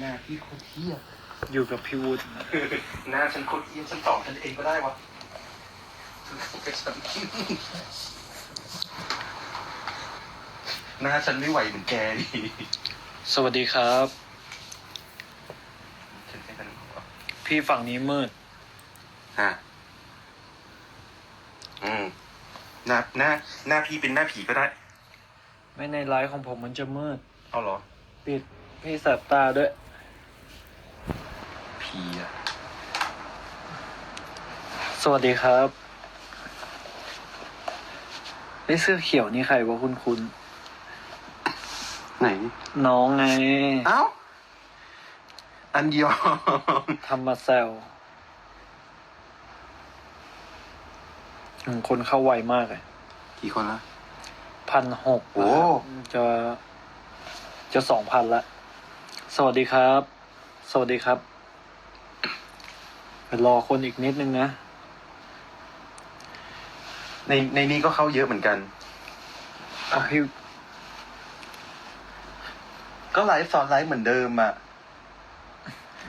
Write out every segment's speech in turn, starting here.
หน้าพี่โคตรเที่ยอยู่กับพี่วุฒิหน้าฉันโคตรเที่ยฉันตอบฉันเองก็ได้วะหน้าฉันไม่ไหวเหมือนแกดิสวัสดีครับ ฉันแค่นั้นพอพี่ฝั่งนี้มืด ฮะอืมหน้าหน้าหน้าพี่เป็นหน้าผีก็ได้ ไม่ในไลฟ์ของผมมันจะมืด เอาเหรอ ปิด พี่แสบตาด้วย ผีอะ สวัสดีครับไอ้เสื้อเขียวนี่ใครวะคุณคุณ ไหน น้องไงเอ้า อันยอง ทำมาแซวอืมคนเข้าไวมากเลยกี่คนละ พันหกโอ้ จะ จะสองพันละ สวัสดีครับ สวัสดีครับไปรอคนอีกนิดนึงนะ ในในนี้ก็เข้าเยอะเหมือนกันเอาพี่ก็ไลฟ์สอนไลฟ์เหมือนเดิมอะ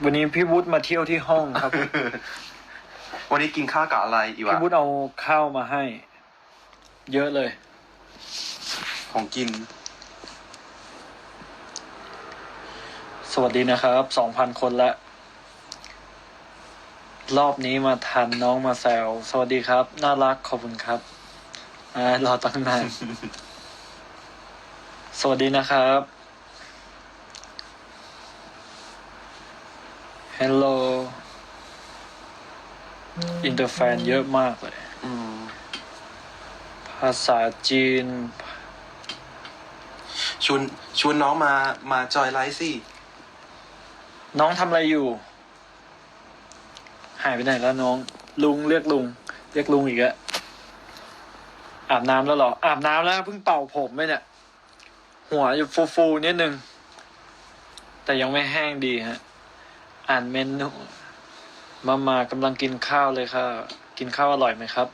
วันนี้พี่วุฒิมาเที่ยวที่ห้องครับ วันนี้กินข้าวกับอะไรอีวะพี่วุฒิเอาข้าวมาให้ เยอะเลย ของกิน สวัสดีนะครับสองพันคนละ รอบนี้มาทันน้องมาแซวสวัสดีครับ น่ารักขอบคุณครับ อ่ารอตั้งนาน สวัสดีนะครับ Hello อินเตอร์แฟนเยอะมากเลยอืมภาษาจีน ชวนชวนน้องมามาจอยไลฟ์สิน้องทำอะไรอยู่ หายไปไหนแล้วน้อง ลุงเรียกลุง เรียกลุงอีกแล้ว อาบน้ำแล้วเหรอ อาบน้ำแล้วเพิ่งเป่าผมไปเนี่ย หัวอยู่ฟูๆนิดนึง แต่ยังไม่แห้งดีฮะ อ่านเมนูมามากำลังกินข้าวเลยค่ะ กินข้าวอร่อยไหมครับ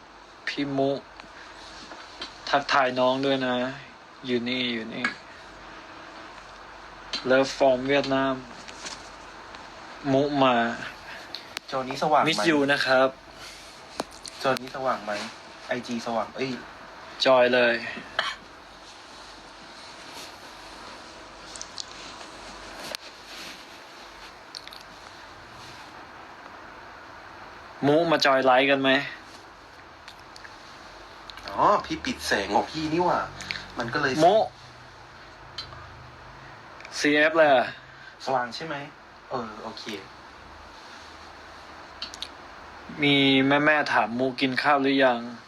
พี่มุ ทักทายน้องด้วยนะ อยู่นี่อยู่นี่ เลิฟฟอร์มเวียดนาม มุมา โจนี้สว่างไหมมิสยูนะครับ โจนี้สว่างไหมไอจีสว่าง เอ้ย จอยเลยมุมาจอยไลฟ์กันไหม อ๋อ พี่ปิดแสงของพี่นี่หว่า มันก็เลยมุ CF เลยอะสว่างใช่ไหม เออ โอเค มีแม่แม่ๆถามมุกินข้าวหรือยังเ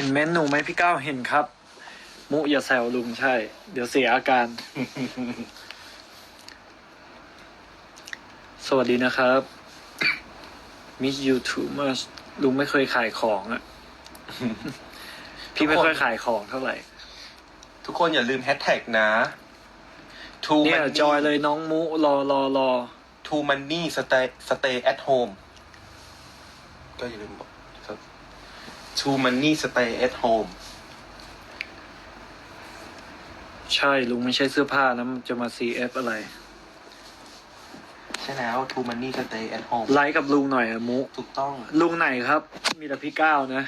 ห็นเม้นต์หนูไหมพี่ก้าวเห็นครับ มุอย่าแซวลุงใช่ เดี๋ยวเสียอาการ สวัสดีนะครับ Miss you too much ลุงไม่เคยขายของอะพี่ไม่ค่อยขายของเท่าไหร่ ทุกคนอย่าลืมแฮชแท็กนะ to เนี่ย money จอยเลยน้องมุรอรอรอ to money stay stay at home ก็อย่าลืมบอก to money stay at home ใช่ลุงไม่ใช่เสื้อผ้านะมันจะมา CF อะไร ใช่แล้ว to money stay at home ไลค์กับลุงหน่อยอะมุถูกต้องลุงไหนครับ มีแต่พี่ก้าวนะ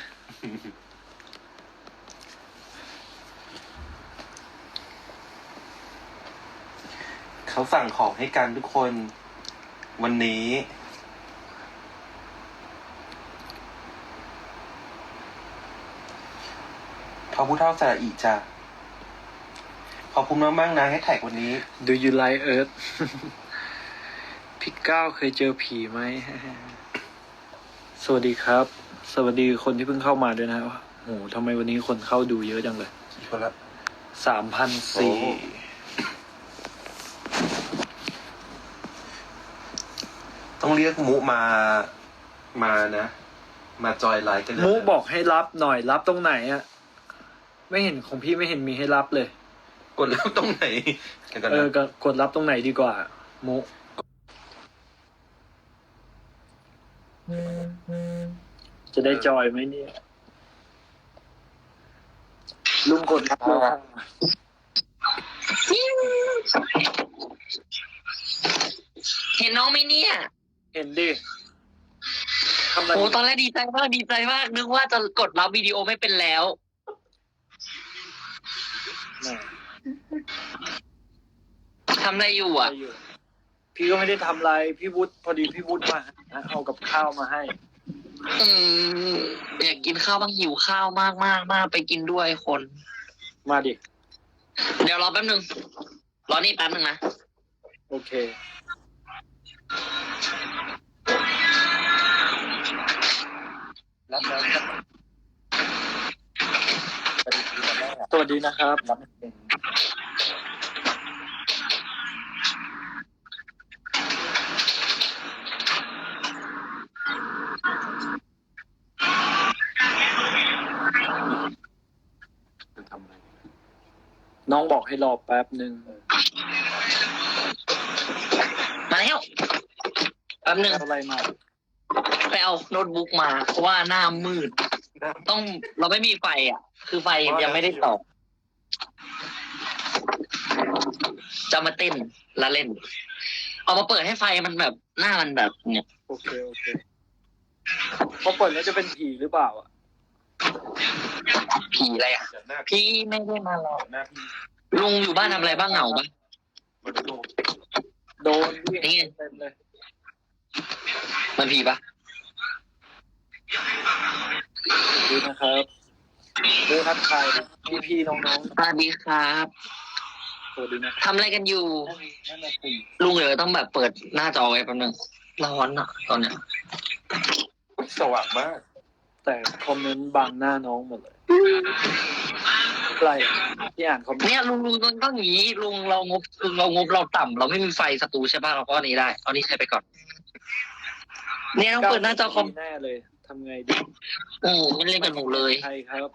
เขาสั่งของให้กันทุกคน วันนี้ พอผู้เท่าสระอีจ้ะขอบคุณมากมากๆนะให้แท็กวันนี้ Do you like Earth พี่ก้าวเคยเจอผีไหม สวัสดีครับ สวัสดีคนที่เพิ่งเข้ามาด้วยนะโหทำไมวันนี้คนเข้าดูเยอะจังเลยกี่คนละสามพันสี่โอ้ต้องเรียกมุมา มานะ มาจอยไลน์กันเลยมุบอกให้รับหน่อยรับตรงไหนอะ ไม่เห็นของพี่ไม่เห็นมีให้รับเลย กดแล้วตรงไหนกันกันเออนะก็กดรับตรงไหนดีกว่ามุจะได้จอยไหมเนี่ย ลุงกดรับเลยค่ะนน้องไหมเนี่ยเห็นดิทำอะไรโอ้ตอนแรกดีใจมากดีใจมากนึกว่าจะกดรับวิดีโอไม่เป็นแล้ว แหม ทำอะไรอยู่อะไรอะอยู่พี่ก็ไม่ได้ทำอะไร พี่วุฒิพอดีพี่วุฒิมาเอากับข้าวมาให้ อืมอยากกินข้าวบ้างหิวข้าวมากมากมากไปกินด้วยคน มาดิ เดี๋ยวรอแป๊บนึง รอนี่แป๊บนึงนะ โอเค รับแล้วครับสวัสดีครับแม่สวัสดีนะครับรับไม่เป็นจะทำอะไร น้องบอกให้รอแป๊บหนึ่งมาแล้วแป๊บนึงอะไรมาไปเอาโน้ตบุ๊กมาเพราะว่าหน้ามืด ต้องเราไม่มีไฟอะ คือไฟยังไม่ได้ต่อ จะมาเต้นและเล่น เอามาเปิดให้ไฟมันแบบหน้ามันแบบ เนี่ยโอเคโอเคพอเปิดแล้วจะเป็นผีหรือเปล่าอะ ผีอะไรอะเดี๋ยวหน้าพี่ไม่ได้มาหรอกหน้าพี่ลุงอยู่บ้านทำอะไรบ้างเหงาปะมาดูโดนพี่นี่ไงเต็มเลยมันผีปะดูนะครับดูทักทายพี่พี่ๆน้องสวัสดีครับๆสวัสดีนะครับทำอะไรกันอยู่ นั่นน่ะสิลุงเดี๋ยวต้องแบบเปิดหน้าจอไว้แป๊บนึงร้อนอะ ตอนเนี้ยสว่างมาก แต่คอมเมนต์บังหน้าน้องหมดเลยอะไรที่อ่านคอมเมนต์เนี่ยลุงลุงต้องต้องอย่างนี้ลุงเรางบลุงเรางบเราต่ำเราไม่มีไฟสตูใช่ป่ะเราก็อันนี้ได้เอานี้ใช้ไปก่อน เนี่ยต้องเปิดหน้าจอคอมแน่เลยทำไงดีโอ้ไม่เล่นกับหนูเลยใครครับ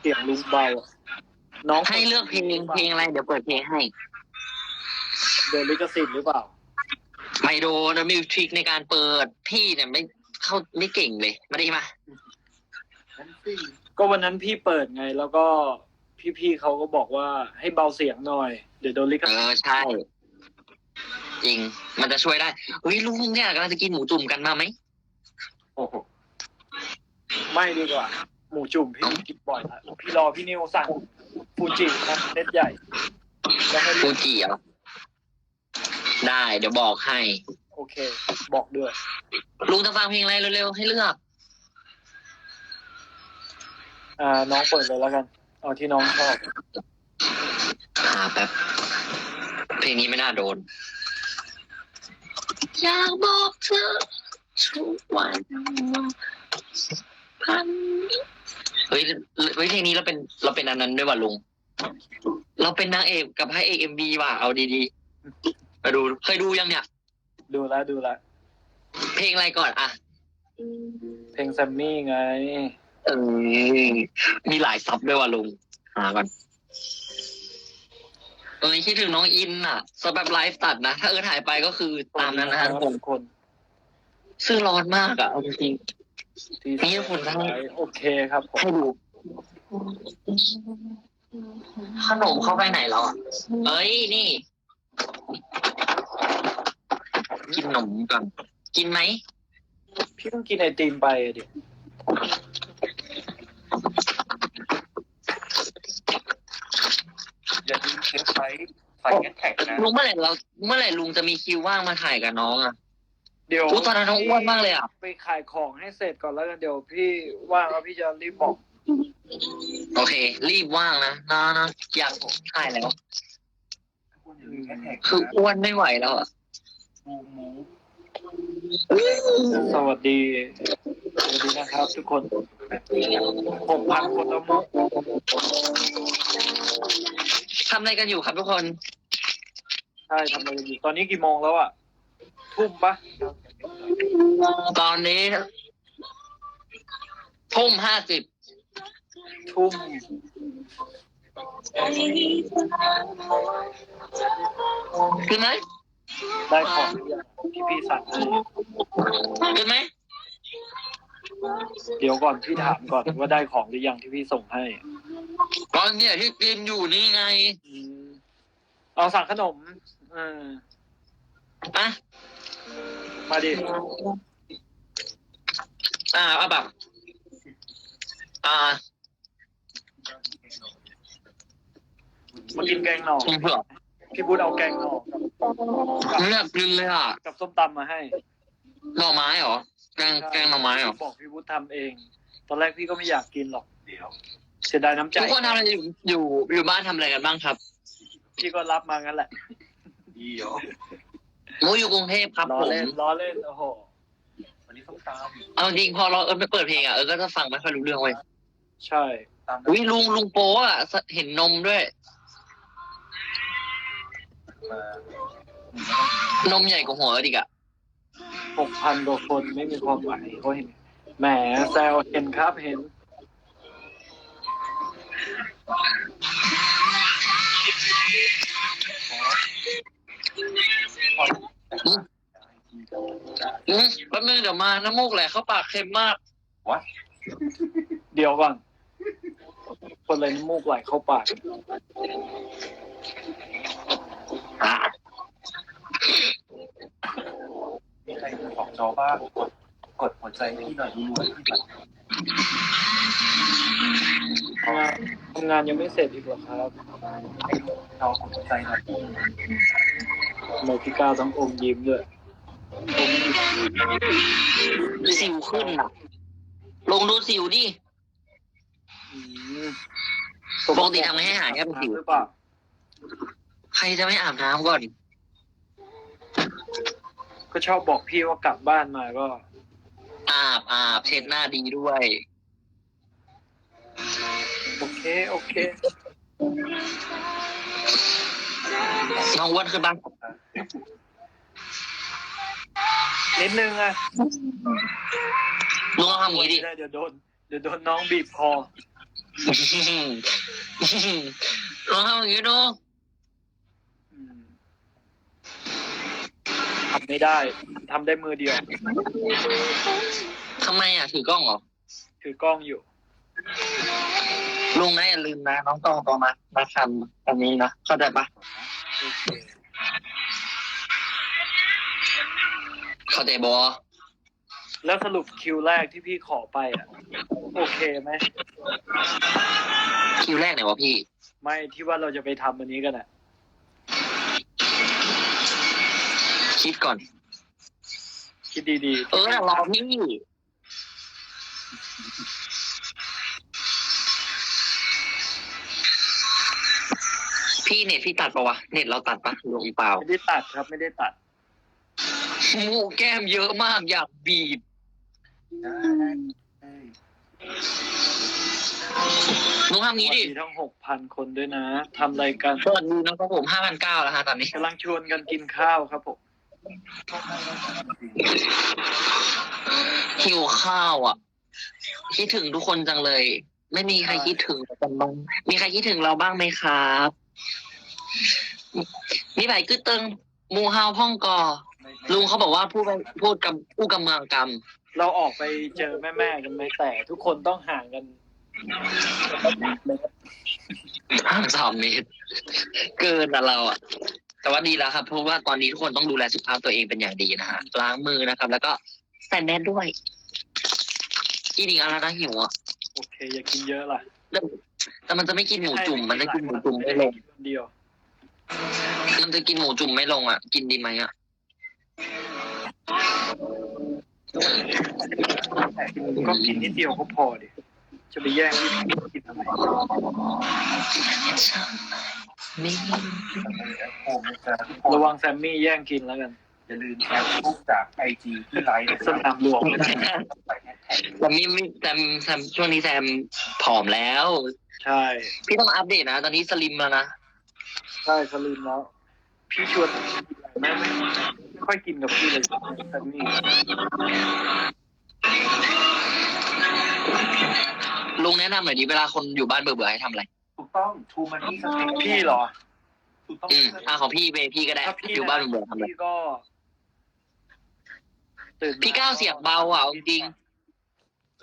เสียงลุงเบาอะน้องให้เลือกเพลงเพลงอะไรเดี๋ยวเปิดเพลงให้ เดินลิขสิทธิ์หรือเปล่า ไม่โดนนะมีทริคในการเปิดพี่เนี่ยไม่เข้าไม่เก่งเลยมาดีมานั่นสิก็วันนั้นพี่เปิดไง แล้วก็พี่ๆเขาก็บอกว่าให้เบาเสียงหน่อย เดี๋ยวโดนลิขเอสิทธิ์อใช่ จริง มันจะช่วยได้เฮ้ยลุงเนี่ยกำลังจะกินหมูจุ่มกันมาไหมโอ้โหไม่ดีกว่า หมูจุ่มพี่กินบ่อยละพี่รอพี่นิวสั่งฟูจินะเล็ดใหญ่แล้วให้ฟูจิเหรอ ได้ เดี๋ยวบอกให้ โอเค บอกด้วย ลุงจะฟังเพลงอะไรเร็วๆ ให้เลือก อ่า น้องเปิดเลยแล้วกัน เอาที่น้องชอบ หาแป๊บ เพลงนี้ไม่น่าโดน อยากบอกเธอทุกวันพันเฮ้ยเฮ้ยเพลงนี้เราเป็นเราเป็นอันนั้นด้วยว่ะลุง เราเป็นนางเอกกับพระเอกเอ็มบีว่ะเอาดีๆ มาดูเคยดูยังเนี่ย ดูแลวดูแลวเพลงอะไรก่อนอะเพลงแซมมี่ไง เออมีหลายซับด้วยว่ะลุงหาก่อนเออคิดถึงน้องอินอะสำหรับไลฟ์ตัดนะ ถ้าเออถ่ายไปก็คือตามนั้นนะทุกคนคน ซึ่งร้อนมากอะเอาจริงที่นี่คนทั้งโอเคครับผๆมให้ดูขนมเข้าไปไหนแล้วอะเอ้ยนี่ กินขนมก่อน กินไหม พี่ต้องกินไอติมไปอะดิอย่าลืมเช็คไฟไฟแอดแท็กนะ ลุงเมื่อไหร่เราเมื่อไหร่ลุงจะมีคิวว่างมาถ่ายกับน้องอะเดี๋ยวอู้ตอนนั้นน้องอ้วนมากเลยอะ ไปขายของให้เสร็จก่อนแล้วกันเดี๋ยวพี่ว่างแล้วพี่จะรีบบอก โอเค รีบว่างนะนะนะอยากถ่ายแล้วอย่าลืมแอดแท็กคืออ้วนไม่ไหวแล้วอะ มูมูสวัสดีสวัสดีนะครับ ทุกคนหกพันคนแล้วมั้งทำอะไรกันอยู่ครับทุกคน ใช่ทำอะไรกันอยู่ตอนนี้กี่โมงแล้วอะ ทุ่มปะตอนนี้ทุ่มห้าสิบทุ่มคือไหม ได้ของหรือยังที่พี่สั่งให้คือไหมเดี๋ยวก่อนพี่ถามก่อนว่าได้ของหรือยังที่พี่ส่งให้ตอนเนี่ยที่กินอยู่นี่ไงอืมเอาสั่งขนมอืมอะมาดิอ่าเอาแบบอ่ามากินแกงหน่อคุณเผือกพี่บูธเอาแกงหน่อ กับไม่อยากกินเลยอะกับส้มตำมาให้หน่อไม้เหรอแกงแกงหน่อไม้เหรอบอกพี่บูธทำเอง ตอนแรกพี่ก็ไม่อยากกินหรอกเสียดายน้ำใจทุกคนทำอะไรอยู่อยู่อยู่บ้านทำอะไรกันบ้างครับ พี่ก็รับมางั้นแหละดีเหรอหมูอยู่กรุงเทพครับล้อผมเล่นล้อเล่นโอ้โหวันนี้ส้มตำเอาจริงพอเราเออไปเปิดเพลงอะเออก็จะฟังไม่ค่อยรู้เรื่องเว้ยใช่ ตามอุ้ยลุงลุงโป้อะเห็นนมด้วย มานมใหญ่กว่าหัวอีกอะหกพันกว่าคนไม่มีความหมายเขาเห็นแหมแซวเห็นครับเห็น อืมแป๊บนึงเดี๋ยวมา น้ำมูกแหละเข้าปากเค็มมากวัดเดี๋ยวก่อนคนอะไรน้ำมูกไหลเข้าปากอะ มีใครมาบอกจอบ้างกดกดหัวใจให้พี่หน่อยดูรวยพี่แบบทำงานทำงานยังไม่เสร็จอีกเหรอครับจอกดหัวใจหน่อยทำไมพี่ก้าวต้องอมยิ้มด้วยอมยิ้มสิวขึ้นอะ ลงดูสิวดิอืมปกติทำไงให้หายแค่เป็นสิวหรือเปล่า ใครจะไม่อาบน้ำก่อน ก็ชอบบอกพี่ว่ากลับบ้านมาก็ อาบอาบเช็ดหน้าดีด้วย โอเค โอเค น้องอ้วนขึ้นบ้างนิดนึงอะลุงต้องทำอย่างนี้ดิ เดี๋ยวโดนเดี๋ยวโดนน้องบีบคอ ลองทำอย่างนี้ดู อืม ทำไม่ได้ทำได้มือเดียวทำไมอะถือกล้องเหรอ ถือกล้องอยู่ ลุงนะอย่าลืมนะ น้องต้องตัวมามาทำอันนี้นะเข้าใจปะโอเคเข้าใจบอแล้วสรุปคิวแรกที่พี่ขอไปอะ โอเคไหมคิวแรกไหนวะพี่ ไม่ที่ว่าเราจะไปทำอันนี้กันอะ คิดก่อน คิดดีเออแต่รอพี่ พี่เน็ตพี่ตัดปะวะ เน็ตเราตัดปะหรืออีเปล่าๆไม่ได้ตัดครับไม่ได้ตัดหมูแก้มเยอะมากอยากบีบลุงทำสงี้วัสดิดีทั้งหกพันคนด้วยนะทำรายการสวัสดีนะครับผมห้าพันเก้าแล้วฮะตอนนี้ กำลังชวนกันกินข้าวครับผม หิวข้าวอะ คิดถึงทุกคนจังเลย ไม่มีใครคิดถึงกันบ้างมีใครคิดถึงเราบ้างไหมครับมีใบกึดตึงหมูเฮาพ่องกอ ลุงเขาบอกว่าพูดไปพูดกับพูดกับเมืองกำเราออกไปเจอแม่ๆกันไหมแต่ทุกคนต้องห่างกันห่างสามเมตร เกินอะเราอะ แต่ว่าดีแล้วครับ เพราะว่าตอนนี้ทุกคนต้องดูแลสุขภาพตัวเองเป็นอย่างดีนะฮะล้างมือนะครับ แล้วก็ใส่แมสด้วยกินอีกอะไรนะหิวอะโอเค อย่ากินเยอะล่ะแต่มันจะไม่กินหมูจุ่ม มันจะกินหมูจุ่มไม่ลงกินคนเดียว มันจะกินหมูจุ่มไม่ลงอะ กินดีไหมอะก็กินนิดเดียวก็พอดิ จะไปแย่งที่กินทำไมโฮมนะจ๊ะทุกคนระวังแซมมี่แย่งกินแล้วกัน อย่าลืมแชร์รูปจากไอจีที่ไลฟ์นะสนามหลวงใส่แฮชแท็กแต่มีมีแซมแซมช่วงนี้แซมผอมแล้ว ใช่ พี่ต้องอัปเดตนะ ตอนนี้สลิมแล้วนะ ใช่สลิมแล้ว พี่ชวนแม่ไม่ไม่ค่อยกินกับพี่เลยแซมมี่ ลุงแนะนำหน่อยดิเวลาคนอยู่บ้านเบื่อๆให้ทำอะไร ถูกต้องทูมันนี่สเต็กพี่เหรอ ถูกต้องอืมอ่าของพี่เบพี่ก็ได้ ถ้าพี่อยู่บ้านเบื่อๆทำอะไร พี่ก็ตื่นมพี่ก้าวเสียงเบาอะเอาจริง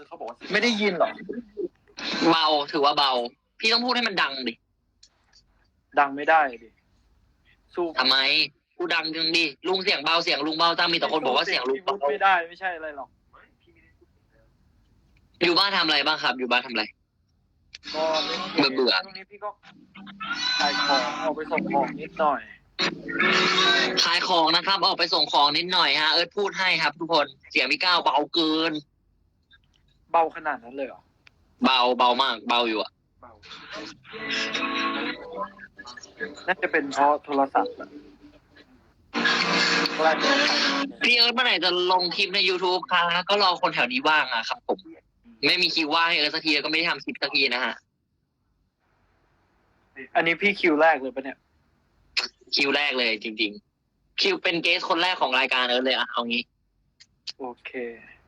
เขาบอกว่าไม่ได้ยินหรอๆเบาถือว่าเบา พี่ต้องพูดให้มันดังดิดังไม่ได้ดิสู้ทำไมกูดังจังดิลุงเสียงเบาเสียงลุงเบาจ้ามีแต่คนบอกว่าเสียงลุงพูเบาดไม่ได้ไม่ใช่อะไรหรอก อยู่บ้านทำอะไรบ้างครับ อยู่บ้านทำอะไร ก็เบื่อเบื่อตรงนี้พี่ก็ขายของเอาไปส่งของนิดหน่อย ขายของนะครับ ออกไปส่งของนิดหน่อยฮะ เอิร์ธพูดให้ครับ ทุกคน เสียงพี่ก้าวเบาเกิน เบาขนาดนั้นเลยเหรอเบาเบามาก เบาอยู่อะน่าจะเป็นเพราะโทรศัพท์อะแรกพี่เอิร์ธเมื่อไหร่จะลงคลิปใน YouTube คะก็รอคนแถวนี้ว่างอะครับผม ไม่มีคิวว่างให้เอิร์ธสักทีก็ไม่ได้ทำคลิปสักทีนะฮะ อันนี้พี่คิวแรกเลยปะเนี่ย คิวแรกเลยจริง ๆ คิวเป็นเกสคนแรกของรายการเอิร์ธเลยอะเอางี้ โอเค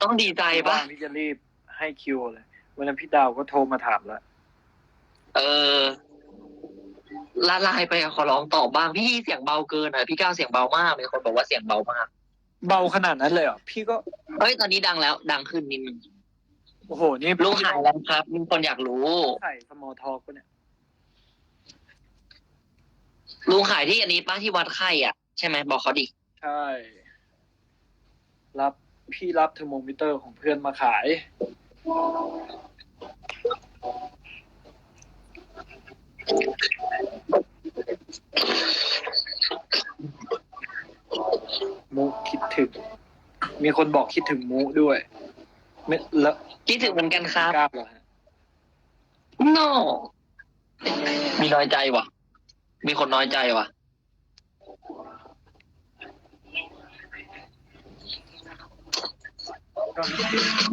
ต้องดีใจปะว่างที่จะรีบให้คิวเลย วันนั้นพี่ดาวก็โทรมาถามแล้ว เออละลายไปอะขอร้องตอบบ้างพี่เสียงเบาเกินอะพี่ก้าวเสียงเบามากมีคนบอกว่าเสียงเบามากเบาขนาดนั้นเลยเหรอ พี่ก็ เฮ้ยตอนนี้ดังแล้ว ดังขึ้นนิดนึง โอ้โห นี่ลุงหายแล้วครับมีคนอยากรู้ ใส่สมอลทอกปะเนี่ย ลุงขายที่อันนี้ป้าที่วัดไข้อะ ใช่ไหมบอกเขาดิ ใช่ รับพี่รับเทอร์โมมิเตอร์ของเพื่อนมาขาย มุคิดถึง มีคนบอกคิดถึงมุด้วย ไม่แล้ว คิดถึงเหมือนกันครับ กล้าเหรอฮะ no มีน้อยใจว่ะ มีคนน้อยใจว่ะ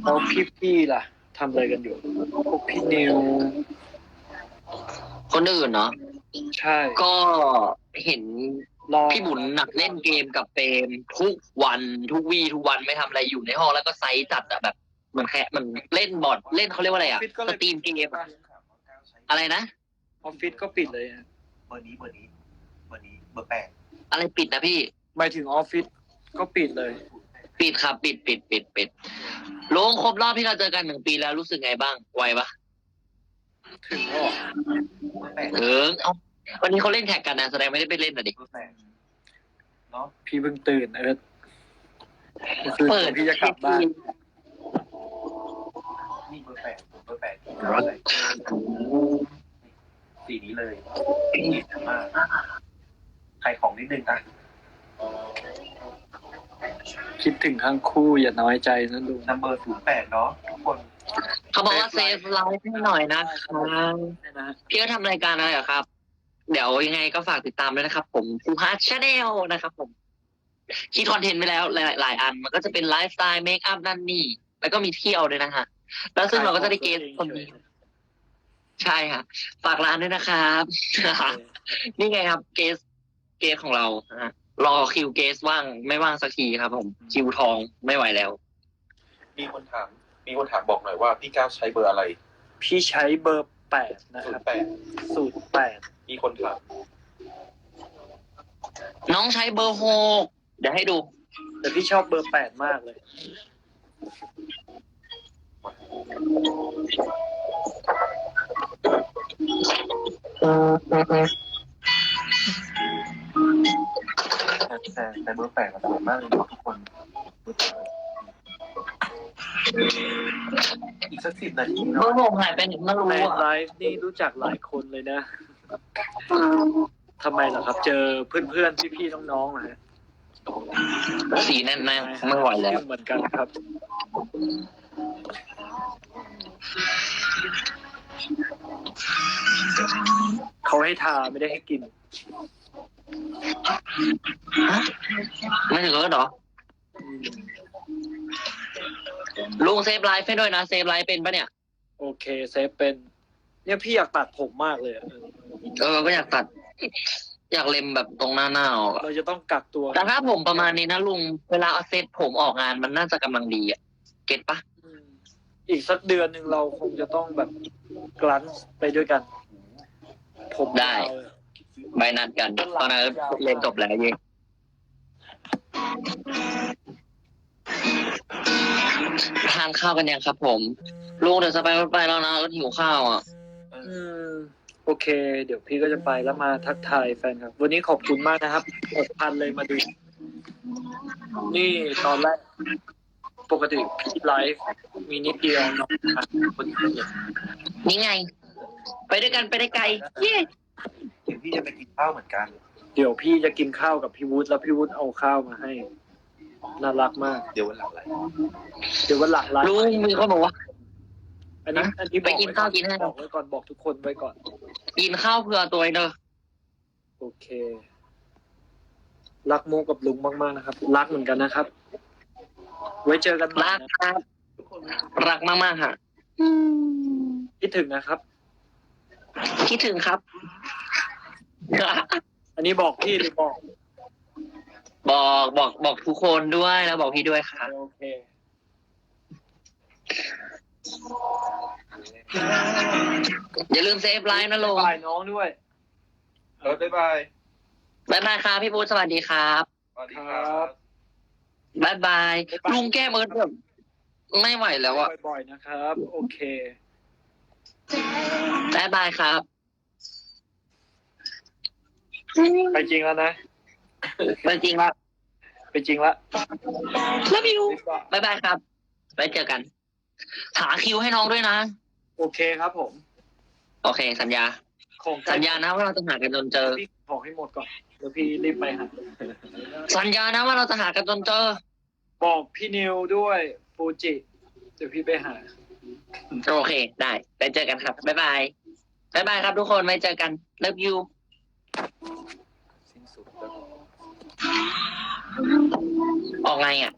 แล้วพี่พี่ๆล่ะทำอะไรกันอยู่พวกพี่นิว คนอื่นเนาะ ใช่ก็เห็นรอพี่บุญหนักเล่นเกมกับเปรมทุกวันทุกวีทุกวันไม่ทำอะไรอยู่ในห้องแล้วก็ไซส์จัดอะแบบเห มันแค่มันเล่นบอร์ดเล่นเขาเรียกว่าอะไรอะฟิตก็สเลยตรีมเกมอะอะไรนะ ออฟฟิศก็ปิดเลยฮะเบอร์นี้เบอร์นี้เบอร์นี้เบอร์แปดอะไรปิดนะพี่ หมายถึงออฟฟิศก็ปิดเลย ปิดครับปิดปิดปิดปิดลงครบรอบที่เราเจอกันหนึ่งปีแล้วรู้สึกไงบ้างไวปะถึงแล้วเหรอเบอร์แปดเออเอาวันนี้เขาเล่นแท็กกันนะแสดงไม่ได้ไปเล่นนะดิ เบอร์แปดเนาะพี่เพิ่งตื่นเอิร์ธมื่อคืนเปิดพี่จะกลับบ้านนี่เบอ ร์แปดเบอร์แปดเบอร์แปดสีนี้เลยดีมากขายของนิดนึงอะคิดถึงทั้งคู่อย่าน้อยใจนะลุงนัมเบอร์ศูนย์แปดเนาะทุกคน เขาบอกว่าเซฟไลฟ์ให้หน่อยนะครับเนี่ยนะพี่ก็ทำรายการอะไรเหรอครับ เดี๋ยวยังไงก็ฝากติดตามด้วยนะครับ ผมฟูฮาร์ชาแนลนะครับ ผมคิดคอนเทนต์ไปแล้วหลายหลายอัน มันก็จะเป็นไลฟ์สไตล์เมคอัพนั่นนี่ แล้วก็มีเที่ยวด้วยนะฮะ แล้วซึ่งเราก็จะได้เกสคนนี้ใช่ค่ะ ฝากร้านด้วยนะครับ นี่ไงครับ เกส เกสของเรานะฮะรอคิวเกสว่างไม่ว่างสักทีครับ ผม คิวทองไม่ไหวแล้ว มีคนถาม มีคนถามบอกหน่อยว่าพี่ก้าวใช้เบอร์อะไรพี่ใช้เบอร์แปดนะศูคนรับย์แปดสูตรแปดมีคนถามน้องใช้เบอร์หกเดี๋ยวให้ดู แต่พี่ชอบเบอร์แปดมากเลย แต่แต่เบอร์แปดมันสวยมากเลยเนาะทุกคนเบอร์แปดอีกสักสิบนาทีเบอเนาะร์หกหายไปไหนไม่รู้ในอะไลฟ์นี่รู้จักหลายคนเลยนะทำไมล่ะครับ เจอเพื่อนๆพี่ๆน้องๆนะฮะสีแน่นๆไม่ไหวแล้ว เหมือนกันครับ เขาให้ทาไม่ได้ให้กิน ไม่ถึงแล้วเหรอ ลุงเซฟไลฟ์ให้ด้วยนะ เซฟไลฟ์เป็นปะเนี่ย โอเคเซฟเป็น เนี่ยพี่อยากตัดผมมากเลยอะเออก็อยากตัด อยากเล็มแบบตรงหน้าหน้าออกอะเราจะต้องกักตัว แต่ถ้าผมประมาณนี้นะลุง เวลาเอาเซตผมออกงานมันน่าจะกำลังดีอะเก็ตปะ อืมอีกสักเดือนหนึ่งเราคงจะต้องแบบกลั้นไปด้วยกัน ผมยาวเลยใบนัดกัน ตอนนั้นเรียนจบแล้วเยังทานข้าวกันยังครับผม ลุงเดี๋ยวจะไปรถไปแล้วนะรถหิวข้าวอะเอออืมโอเค เดี๋ยวพี่ก็จะไปแล้วมาทักทายแฟนครับ วันนี้ขอบคุณมากนะครับหกพันเลยมาดู นี่ตอนแรก ปกติพี่ไลฟ์ มีนิดเดียวเน้องคนเดียวนี่ไง ไปด้วยกันไปได้ไกลเย้เดี๋ยวพี่จะไปกินข้าวเหมือนกัน เดี๋ยวพี่จะกินข้าวกับพี่วุฒิแล้วพี่วุฒิเอาข้าวมาให้ น่ารักมาก เดี๋ยววันหลังอะไรเดี๋ยววันหลังไลฟ์ลุงมีคนบอกว่า อันนี้อันนี้ไปกินข้าวกินให้ บอกไว้ก่อนบอกทุกคนไว้ก่อน กินข้าวเผื่อตัวเองเด้อโอเค รักโมกับลุงมากๆนะครับ รักเหมือนกันนะครับ ไว้เจอกันใหม่รักนะครับ รักมากๆค่ะคิดถึงนะครับ คิดถึงครับ อันนี้บอกพี่หรือบอก บอกบอกบอกทุกคนด้วยแล้วบอกพี่ด้วยค่ะ โอเคอย่าลืมเซฟไลน์นะลุงบายน้องด้วยเออบ๊ายบายบ๊ายบายครับพี่ปูสวัสดีครับ สวัสดีครับบ๊ายบายลุงแก้มือแบบ ไม่ไหวแล้วอะบ่อยๆนะครับ โอเคบ๊ายบายครับ ไปจริงแล้วนะเป็นจริงแล้วไปจริงแล้ว love you บ๊ายบายครับ ไว้เจอกัน หาคิวให้น้องด้วยนะ โอเคครับผม โอเค สัญญา ของสัญญานะว่าเราจะหากันจนเจอ พี่ของให้หมดก่อนเดี๋ยวพี่รีบไปหาสัญญานะว่าเราจะหากันจนเจอ บอกพี่นิวด้วย ฟูจิเดี๋ยวพี่ไปหา โอเค ได้ไปเจอกันครับ บ๊ายบาย บ๊ายบายครับทุกคน ไว้เจอกัน love you สิ้นสุดแล้ว ออกไงอะ